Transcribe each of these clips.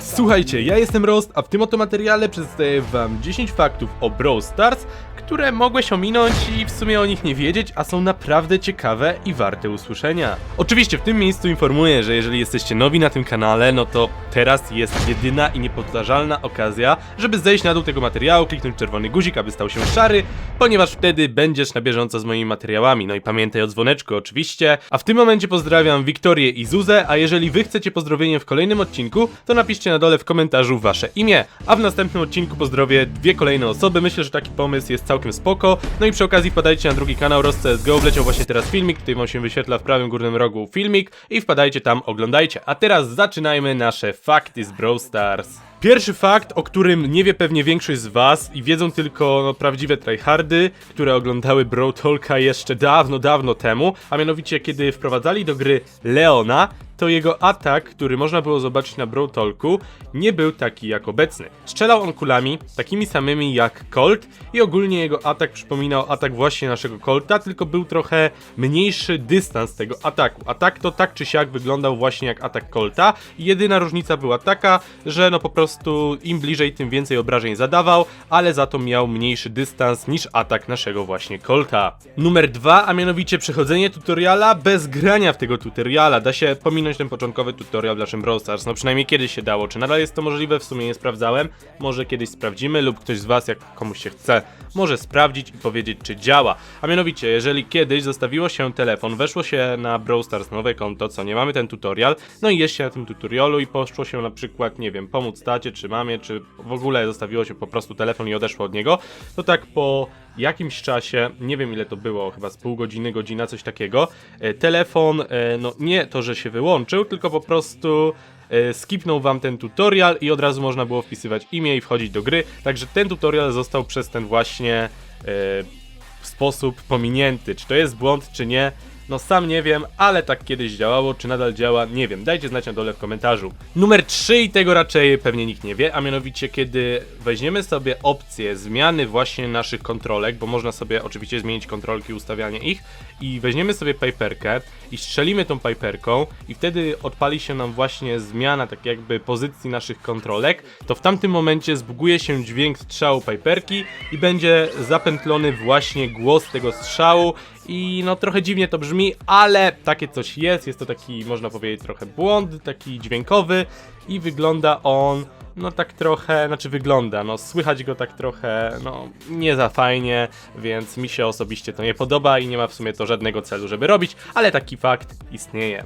Słuchajcie, ja jestem Rost, a w tym oto materiale przedstawię wam 10 faktów o Brawl Stars, które mogłeś ominąć i w sumie o nich nie wiedzieć, a są naprawdę ciekawe i warte usłyszenia. Oczywiście w tym miejscu informuję, że jeżeli jesteście nowi na tym kanale, no to teraz jest jedyna i niepowtarzalna okazja, żeby zejść na dół tego materiału, kliknąć czerwony guzik, aby stał się szary, ponieważ wtedy będziesz na bieżąco z moimi materiałami. No i pamiętaj o dzwoneczku oczywiście. A w tym momencie pozdrawiam Wiktorię i Zuzę, a jeżeli wy chcecie pozdrowienie w kolejnym odcinku, to napiszcie na dole w komentarzu wasze imię, a w następnym odcinku pozdrowię dwie kolejne osoby. Myślę, że taki pomysł jest całkiem spoko. No i przy okazji wpadajcie na drugi kanał Roz CSGO, wleciał właśnie teraz filmik, tutaj wam się wyświetla w prawym górnym rogu filmik i wpadajcie tam, oglądajcie. A teraz zaczynajmy nasze fakty z Brawl Stars. Pierwszy fakt, o którym nie wie pewnie większość z was i wiedzą tylko no, prawdziwe tryhardy, które oglądały Brawl Talka jeszcze dawno, dawno temu, a mianowicie kiedy wprowadzali do gry Leona, to jego atak, który można było zobaczyć na Brawl Talku, nie był taki jak obecny. Strzelał on kulami, takimi samymi jak Colt i ogólnie jego atak przypominał atak właśnie naszego Colta, tylko był trochę mniejszy dystans tego ataku. Atak to tak czy siak wyglądał właśnie jak atak Colta i jedyna różnica była taka, że no po prostu im bliżej, tym więcej obrażeń zadawał, ale za to miał mniejszy dystans niż atak naszego właśnie Colta. Numer dwa, a mianowicie przechodzenie tutoriala bez grania w tego tutoriala. Da się pominąć ten początkowy tutorial w naszym Brawl Stars, no przynajmniej kiedyś się dało. Czy nadal jest to możliwe? W sumie nie sprawdzałem. Może kiedyś sprawdzimy lub ktoś z was, jak komuś się chce, może sprawdzić i powiedzieć, czy działa. A mianowicie, jeżeli kiedyś zostawiło się telefon, weszło się na Brawl Stars nowe konto, co nie mamy ten tutorial, no i jest się na tym tutorialu i poszło się na przykład, nie wiem, pomóc tacie, czy mamie, czy w ogóle zostawiło się po prostu telefon i odeszło od niego, to tak po jakimś czasie, nie wiem ile to było, chyba z pół godziny, godzina, coś takiego, e, telefon, e, no nie to, że się wyłączył, tylko po prostu e, skipnął wam ten tutorial i od razu można było wpisywać imię i wchodzić do gry, także ten tutorial został przez ten właśnie sposób pominięty. Czy to jest błąd, czy nie? No sam nie wiem, ale tak kiedyś działało, czy nadal działa, nie wiem. Dajcie znać na dole w komentarzu. Numer 3 i tego raczej pewnie nikt nie wie, a mianowicie kiedy weźmiemy sobie opcję zmiany właśnie naszych kontrolek, bo można sobie oczywiście zmienić kontrolki, ustawianie ich i weźmiemy sobie piperkę i strzelimy tą piperką i wtedy odpali się nam właśnie zmiana tak jakby pozycji naszych kontrolek, to w tamtym momencie zbuguje się dźwięk strzału piperki i będzie zapętlony właśnie głos tego strzału i no trochę dziwnie to brzmi, ale takie coś jest, jest to taki można powiedzieć trochę błąd, taki dźwiękowy i wygląda on no tak trochę, znaczy wygląda, no słychać go tak trochę, no nie za fajnie, więc mi się osobiście to nie podoba i nie ma w sumie to żadnego celu, żeby robić, ale taki fakt istnieje.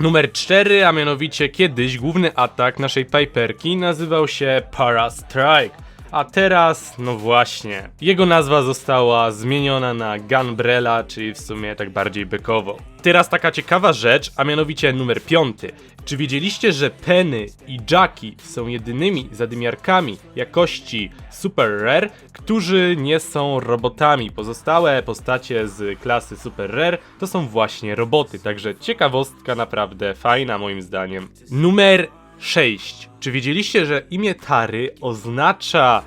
Numer 4, a mianowicie kiedyś główny atak naszej Piperki nazywał się Para Strike. A teraz, no właśnie, jego nazwa została zmieniona na Gunbrella, czyli w sumie tak bardziej bykowo. Teraz taka ciekawa rzecz, a mianowicie numer 5. Czy wiedzieliście, że Penny i Jackie są jedynymi zadymiarkami jakości Super Rare, którzy nie są robotami? Pozostałe postacie z klasy Super Rare to są właśnie roboty, także ciekawostka naprawdę fajna moim zdaniem. Numer 6. Czy wiedzieliście, że imię Tary oznacza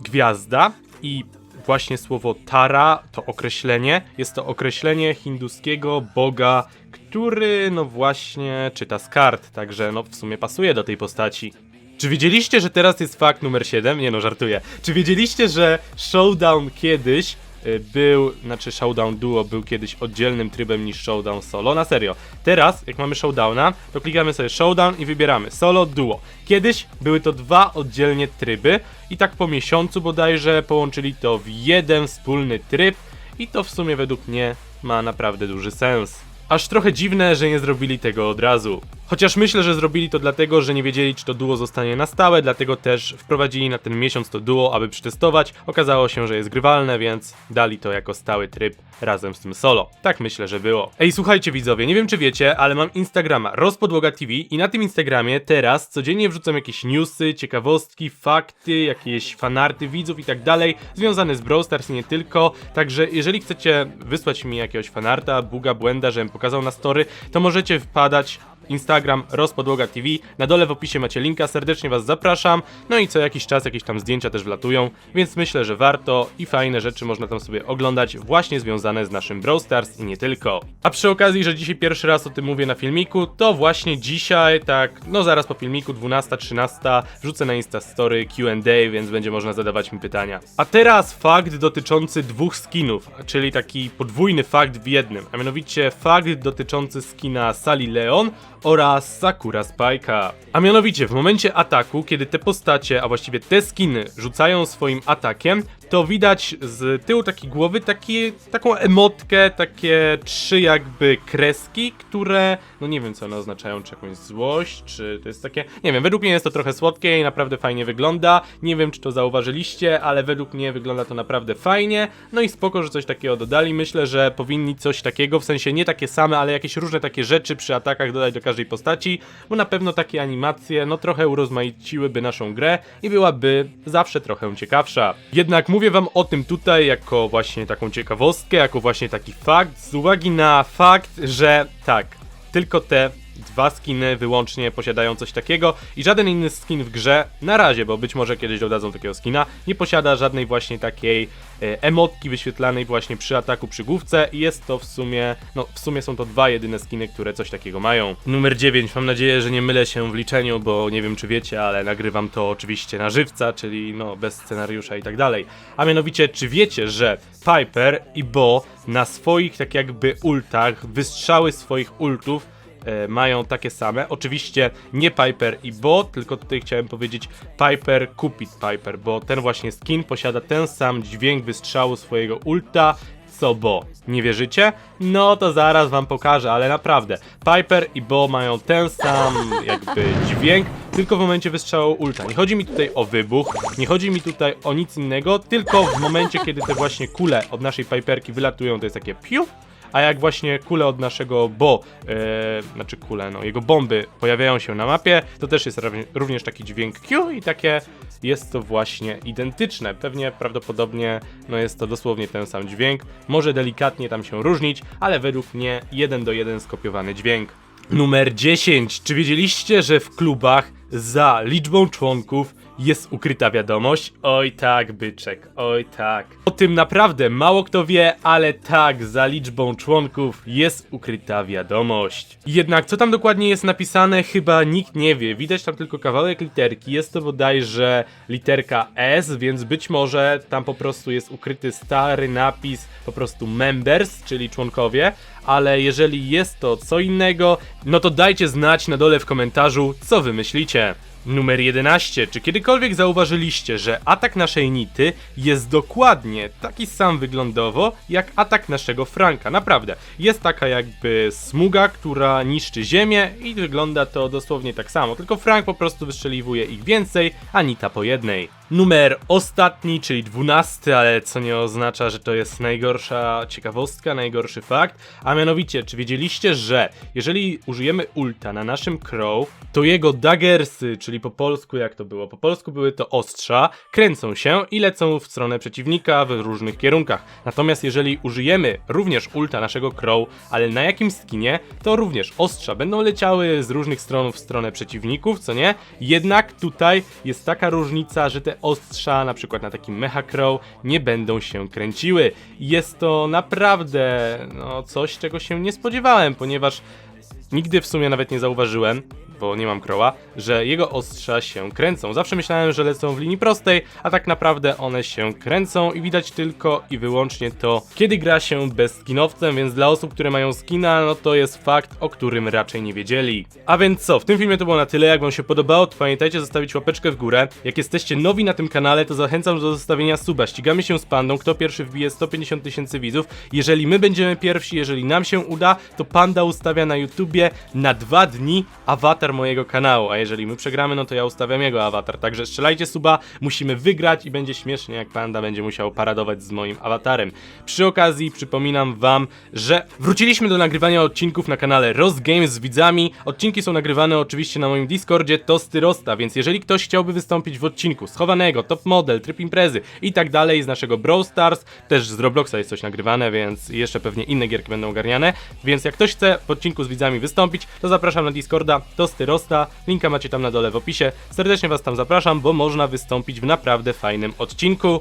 gwiazda i właśnie słowo Tara to określenie jest to określenie hinduskiego boga, który no właśnie czyta z kart, także no w sumie pasuje do tej postaci. Czy wiedzieliście, że teraz jest fakt numer 7? Nie no, żartuję. Czy wiedzieliście, że Showdown kiedyś był, znaczy Showdown Duo był kiedyś oddzielnym trybem niż Showdown Solo? Na serio. Teraz, jak mamy Showdowna, to klikamy sobie Showdown i wybieramy Solo, Duo. Kiedyś były to dwa oddzielnie tryby i tak po miesiącu bodajże połączyli to w jeden wspólny tryb i to w sumie według mnie ma naprawdę duży sens. Aż trochę dziwne, że nie zrobili tego od razu. Chociaż myślę, że zrobili to dlatego, że nie wiedzieli, czy to duo zostanie na stałe, dlatego też wprowadzili na ten miesiąc to duo, aby przetestować. Okazało się, że jest grywalne, więc dali to jako stały tryb razem z tym solo. Tak myślę, że było. Ej, słuchajcie widzowie, nie wiem czy wiecie, ale mam Instagrama Rozpodłoga TV i na tym Instagramie teraz codziennie wrzucam jakieś newsy, ciekawostki, fakty, jakieś fanarty widzów i tak dalej, związane z Brawl Stars i nie tylko. Także jeżeli chcecie wysłać mi jakiegoś fanarta, buga, błęda, żebym pokazał na story, to możecie wpadać Instagram rozpodłoga TV. Na dole w opisie macie linka, serdecznie was zapraszam. No i co jakiś czas jakieś tam zdjęcia też wlatują, więc myślę, że warto i fajne rzeczy można tam sobie oglądać właśnie związane z naszym Brawl Stars i nie tylko. A przy okazji, że dzisiaj pierwszy raz o tym mówię na filmiku, to właśnie dzisiaj, tak, no zaraz po filmiku, 12-13, wrzucę na Insta Story Q&A, więc będzie można zadawać mi pytania. A teraz fakt dotyczący dwóch skinów, czyli taki podwójny fakt w jednym, a mianowicie fakt dotyczący skina Sally Leon oraz Sakura Spike'a. A mianowicie w momencie ataku, kiedy te postacie, a właściwie te skiny rzucają swoim atakiem, to widać z tyłu takiej głowy taki, taką emotkę, takie trzy jakby kreski, które, no nie wiem co one oznaczają, czy jakąś złość, czy to jest takie, nie wiem, według mnie jest to trochę słodkie i naprawdę fajnie wygląda, nie wiem czy to zauważyliście, ale według mnie wygląda to naprawdę fajnie, no i spoko, że coś takiego dodali, myślę, że powinni coś takiego, w sensie nie takie same, ale jakieś różne takie rzeczy przy atakach dodać do każdej postaci, bo na pewno takie animacje, no trochę urozmaiciłyby naszą grę i byłaby zawsze trochę ciekawsza. Jednak mówię wam o tym tutaj jako właśnie taką ciekawostkę, jako właśnie taki fakt, z uwagi na fakt, że tak, tylko te dwa skiny wyłącznie posiadają coś takiego i żaden inny skin w grze, na razie, bo być może kiedyś dodadzą takiego skina, nie posiada żadnej właśnie takiej e, emotki wyświetlanej właśnie przy ataku przy główce i jest to w sumie, no w sumie są to dwa jedyne skiny, które coś takiego mają. Numer 9, mam nadzieję, że nie mylę się w liczeniu, bo nie wiem czy wiecie, ale nagrywam to oczywiście na żywca, czyli no bez scenariusza i tak dalej. A mianowicie, czy wiecie, że Piper i Bo na swoich tak jakby ultach, wystrzały swoich ultów mają takie same. Oczywiście nie Piper i Bo, tylko tutaj chciałem powiedzieć Piper Cupid Piper, bo ten właśnie skin posiada ten sam dźwięk wystrzału swojego ulta co Bo. Nie wierzycie? No to zaraz wam pokażę, ale naprawdę. Piper i Bo mają ten sam jakby dźwięk, tylko w momencie wystrzału ulta. Nie chodzi mi tutaj o wybuch, nie chodzi mi tutaj o nic innego, tylko w momencie, kiedy te właśnie kule od naszej Piperki wylatują, to jest takie piu, a jak właśnie kule od naszego Bo, e, znaczy kule, no jego bomby pojawiają się na mapie, to też jest równie- również taki dźwięk Q i takie jest to właśnie identyczne. Pewnie prawdopodobnie no jest to dosłownie ten sam dźwięk, może delikatnie tam się różnić, ale według mnie jeden do jeden skopiowany dźwięk. Numer 10. Czy wiedzieliście, że w klubach za liczbą członków jest ukryta wiadomość? Oj tak, byczek, oj tak. O tym naprawdę mało kto wie, ale tak, za liczbą członków jest ukryta wiadomość. Jednak co tam dokładnie jest napisane, chyba nikt nie wie. Widać tam tylko kawałek literki. Jest to bodajże literka S, więc być może tam po prostu jest ukryty stary napis po prostu members, czyli członkowie. Ale jeżeli jest to co innego, no to dajcie znać na dole w komentarzu, co wy myślicie. Numer 11. Czy kiedykolwiek zauważyliście, że atak naszej Nity jest dokładnie taki sam wyglądowo jak atak naszego Franka? Naprawdę. Jest taka jakby smuga, która niszczy ziemię i wygląda to dosłownie tak samo, tylko Frank po prostu wystrzeliwuje ich więcej, a Nita po jednej. Numer ostatni, czyli 12, ale co nie oznacza, że to jest najgorsza ciekawostka, najgorszy fakt. A mianowicie, czy wiedzieliście, że jeżeli użyjemy ulta na naszym Crow, to jego daggersy, czyli po polsku jak to było? Po polsku były to ostrza, kręcą się i lecą w stronę przeciwnika w różnych kierunkach. Natomiast jeżeli użyjemy również ulta naszego Crow, ale na jakim skinie, to również ostrza będą leciały z różnych stron w stronę przeciwników, co nie? Jednak tutaj jest taka różnica, że te ostrza, na przykład na takim Mecha Crow, nie będą się kręciły. Jest to naprawdę no, coś, czego się nie spodziewałem, ponieważ nigdy w sumie nawet nie zauważyłem, bo nie mam kroła, że jego ostrza się kręcą. Zawsze myślałem, że lecą w linii prostej, a tak naprawdę one się kręcą i widać tylko i wyłącznie to, kiedy gra się bez skinowcem, więc dla osób, które mają skina, no to jest fakt, o którym raczej nie wiedzieli. A więc co, w tym filmie to było na tyle, jak wam się podobało, to pamiętajcie zostawić łapeczkę w górę. Jak jesteście nowi na tym kanale, to zachęcam do zostawienia suba. Ścigamy się z pandą, kto pierwszy wbije 150 tysięcy widzów. Jeżeli my będziemy pierwsi, jeżeli nam się uda, to panda ustawia na YouTubie na dwa dni awatar awatar mojego kanału, a jeżeli my przegramy, no to ja ustawiam jego awatar. Także strzelajcie suba, musimy wygrać i będzie śmiesznie, jak panda będzie musiał paradować z moim awatarem. Przy okazji przypominam wam, że wróciliśmy do nagrywania odcinków na kanale Rost Games z widzami. Odcinki są nagrywane oczywiście na moim Discordzie Tosty Rosta, więc jeżeli ktoś chciałby wystąpić w odcinku schowanego, top model, tryb imprezy i tak dalej z naszego Brawl Stars, też z Robloxa jest coś nagrywane, więc jeszcze pewnie inne gierki będą ogarniane, więc jak ktoś chce w odcinku z widzami wystąpić, to zapraszam na Discorda Tosty Rosta, linka macie tam na dole w opisie. Serdecznie was tam zapraszam, bo można wystąpić w naprawdę fajnym odcinku.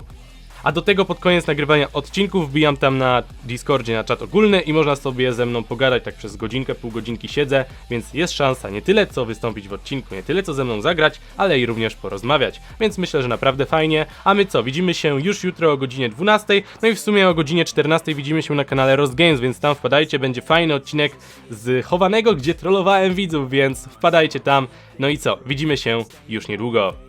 A do tego pod koniec nagrywania odcinków wbijam tam na Discordzie na czat ogólny i można sobie ze mną pogadać tak przez godzinkę, pół godzinki siedzę, więc jest szansa nie tyle co wystąpić w odcinku, nie tyle co ze mną zagrać, ale i również porozmawiać. Więc myślę, że naprawdę fajnie. A my co, widzimy się już jutro o godzinie 12, no i w sumie o godzinie 14 widzimy się na kanale Rost Games, więc tam wpadajcie, będzie fajny odcinek z chowanego, gdzie trollowałem widzów, więc wpadajcie tam. No i co, widzimy się już niedługo.